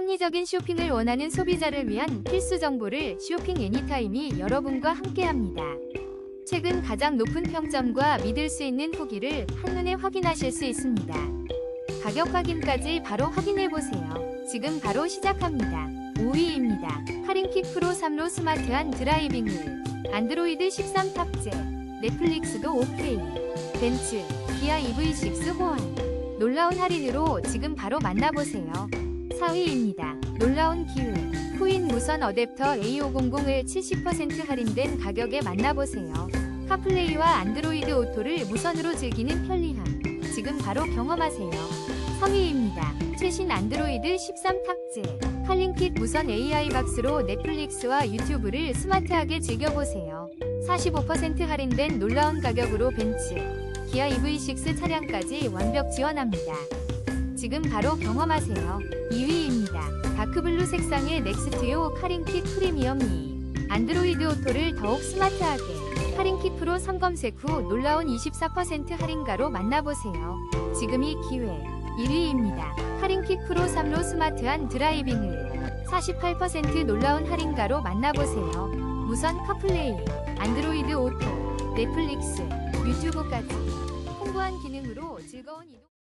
합리적인 쇼핑을 원하는 소비자를 위한 필수 정보를 쇼핑 애니타임이 여러분과 함께합니다. 최근 가장 높은 평점과 믿을 수 있는 후기를 한눈에 확인하실 수 있습니다. 가격 확인까지 바로 확인해보세요. 지금 바로 시작합니다. 5위입니다. 카린킥 프로 3로 스마트한 드라이빙을 안드로이드 13 탑재 넷플릭스도 오케이 벤츠 기아 EV6 호환 놀라운 할인으로 지금 바로 만나보세요. 4위입니다. 놀라운 기회 코인 무선 어댑터 A500을 70% 할인된 가격에 만나보세요. 카플레이와 안드로이드 오토를 무선으로 즐기는 편리함 지금 바로 경험하세요. 3위입니다. 최신 안드로이드 13 탑재 칼링킷 무선 AI 박스로 넷플릭스와 유튜브를 스마트하게 즐겨보세요. 45% 할인된 놀라운 가격으로 벤츠, 기아 EV6 차량까지 완벽 지원합니다. 지금 바로 경험하세요. 2위입니다. 다크블루 색상의 넥스트요 카링킷 프리미엄 2. 안드로이드 오토를 더욱 스마트하게. 카링킷 프로 3 검색 후 놀라운 24% 할인가로 만나보세요. 지금이 기회. 1위입니다. 카링킥 프로 3로 스마트한 드라이빙을 48% 놀라운 할인가로 만나보세요. 무선 카플레이, 안드로이드 오토, 넷플릭스, 유튜브까지 홍보한 기능으로 즐거운 이동